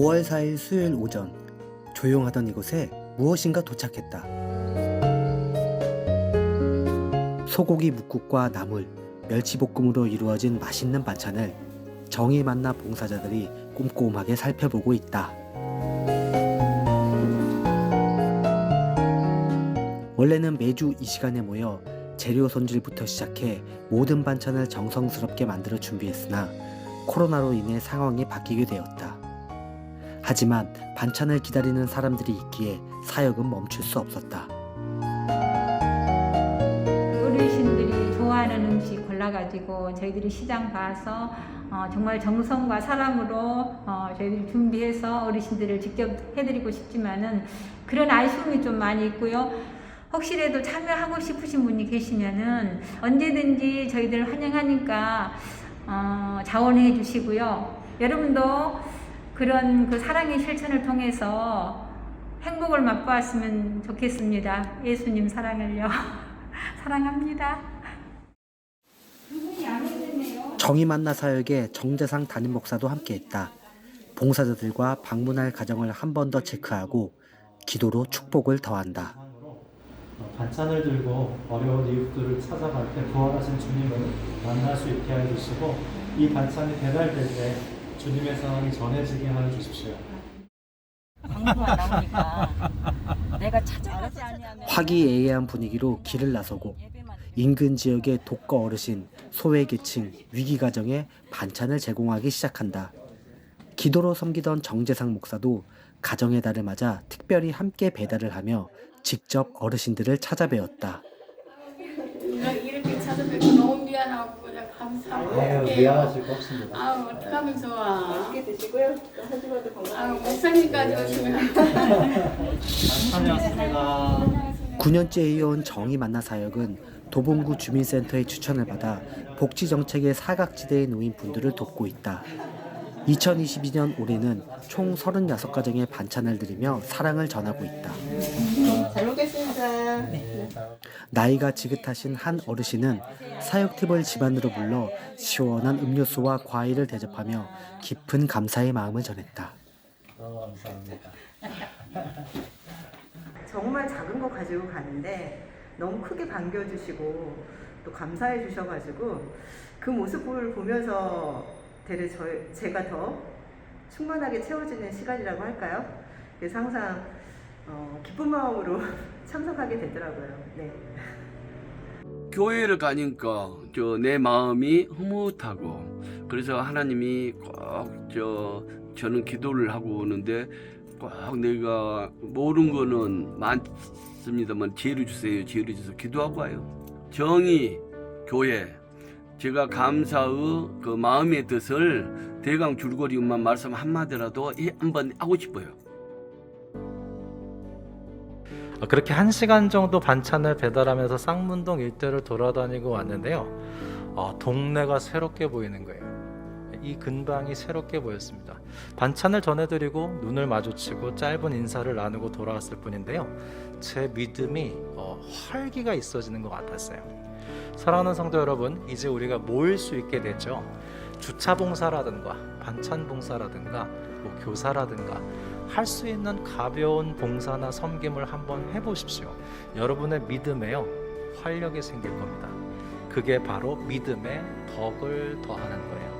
9월 4일 수요일 오전 조용하던 이곳에 무엇인가 도착했다. 소고기 묵국과 나물, 멸치볶음으로 이루어진 맛있는 반찬을 정이 만나 봉사자들이 꼼꼼하게 살펴보고 있다. 원래는 매주 이 시간에 모여 재료 손질부터 시작해 모든 반찬을 정성스럽게 만들어 준비했으나 코로나로 인해 상황이 바뀌게 되었다. 하지만 반찬을 기다리는 사람들이 있기에 사역은 멈출 수 없었다. 어르신들이 좋아하는 음식 골라가지고 저희들이 시장 봐서 어, 정말 정성과 사랑으로 어, 저희들이 준비해서 어르신들을 직접 해드리고 싶지만은 그런 아쉬움이 좀 많이 있고요. 혹시라도 참여하고 싶으신 분이 계시면은 언제든지 저희들 환영하니까 어, 자원해 주시고요. 여러분도 그런 그 사랑의 실천을 통해서 행복을 맛보았으면 좋겠습니다. 예수님 사랑을요. 사랑합니다. 정이 만나 사역에 정재상 담임 목사도 함께했다. 봉사자들과 방문할 가정을 한 번 더 체크하고 기도로 축복을 더한다. 어, 반찬을 들고 어려운 이웃들을 찾아갈 때 부활하신 주님을 만날 수 있게 해 주시고 이 반찬이 배달될 때 주님의 사랑이 전해지게 하여 주십시오. 광고가 나오니까 내가 찾아가지 아니하면 화기애애한 분위기로 길을 나서고 인근 지역의 독거 어르신, 소외계층, 위기가정에 반찬을 제공하기 시작한다. 기도로 섬기던 정재상 목사도 가정의 달을 맞아 특별히 함께 배달을 하며 직접 어르신들을 찾아뵈었다. 이렇게 찾아뵙고 미안하고 그냥 감사하고 아유, 어떡해요. 미안하실 거 없습니다. 아유 어떡하면 좋아 맛있게 드시고요. 또 주간도 건강하게. 목사님까지 오시면 다녀왔습니다. 9년째 이어온 정이 만나 사역은 도봉구 주민센터의 추천을 받아 복지 정책의 사각지대에 놓인 분들을 돕고 있다. 2022년 올해는 총 36가정의 반찬을 드리며 사랑을 전하고 있다. 잘 먹겠습니다. 나이가 지긋하신 한 어르신은 사역팀을 집안으로 불러 시원한 음료수와 과일을 대접하며 깊은 감사의 마음을 전했다. 어, 감사합니다. 정말 작은 거 가지고 가는데 너무 크게 반겨주시고 또 감사해 주셔가지고 그 모습을 보면서 되레 저, 제가 더 충만하게 채워지는 시간이라고 할까요? 그래서 항상 어, 기쁜 마음으로 참석하게 되더라고요. 네. 교회를 가니까 저 내 마음이 흐뭇하고 그래서 하나님이 꼭 저 저는 기도를 하고 오는데 꼭 내가 모르는 거는 많습니다만 지혜를 주세요 지혜를 주세요 기도하고 와요 정의 교회 제가 감사의 그 마음의 뜻을 대강 줄거리만 말씀 한마디라도 이 한번 하고 싶어요 어, 그렇게 한 시간 정도 반찬을 배달하면서 쌍문동 일대를 돌아다니고 왔는데요. 어, 동네가 새롭게 보이는 거예요. 이 근방이 새롭게 보였습니다. 반찬을 전해드리고 눈을 마주치고 짧은 인사를 나누고 돌아왔을 뿐인데요. 제 믿음이 어, 활기가 있어지는 것 같았어요. 사랑하는 성도 여러분, 이제 우리가 모일 수 있게 됐죠. 주차 봉사라든가 반찬 봉사라든가 뭐 교사라든가 할 수 있는 가벼운 봉사나 섬김을 한번 해보십시오. 여러분의 믿음에요 활력이 생길 겁니다. 그게 바로 믿음의 덕을 더하는 거예요.